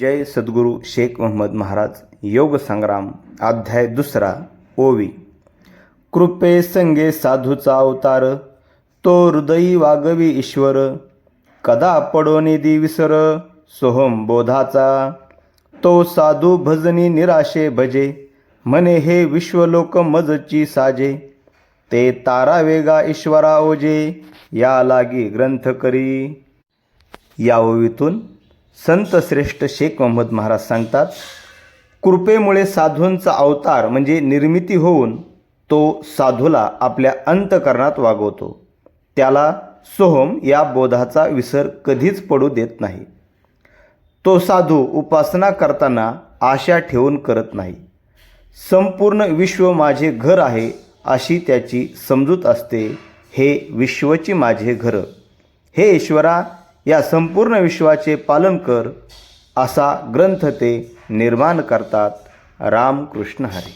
जय सद्गुरू शेख मोहम्मद महाराज योग संग्राम अध्याय दुसरा ओवी. कृपे संगे साधूचा अवतार तो हृदयी वागवी ईश्वर. कदा पडो निधी विसर सोहम बोधाचा. तो साधू भजनी निराशे भजे म्हणे हे विश्वलोक मजची साजे. ते तारा वेगा ईश्वरा ओजे या लागी ग्रंथ करी. या ओवीतून संत श्रेष्ठ शेख मोहम्मद महाराज सांगतात कृपेमुळे साधूंचा अवतार म्हणजे निर्मिती होऊन तो साधूला आपल्या अंतकरणात वागवतो. त्याला सोहम या बोधाचा विसर कधीच पडू देत नाही. तो साधू उपासना करताना आशा ठेवून करत नाही. संपूर्ण विश्व माझे घर आहे अशी त्याची समजूत असते. हे विश्वची माझे घर. हे ईश्वरा या संपूर्ण विश्वाचे पालन कर असा ग्रंथ ते निर्माण करतात. रामकृष्ण हरी.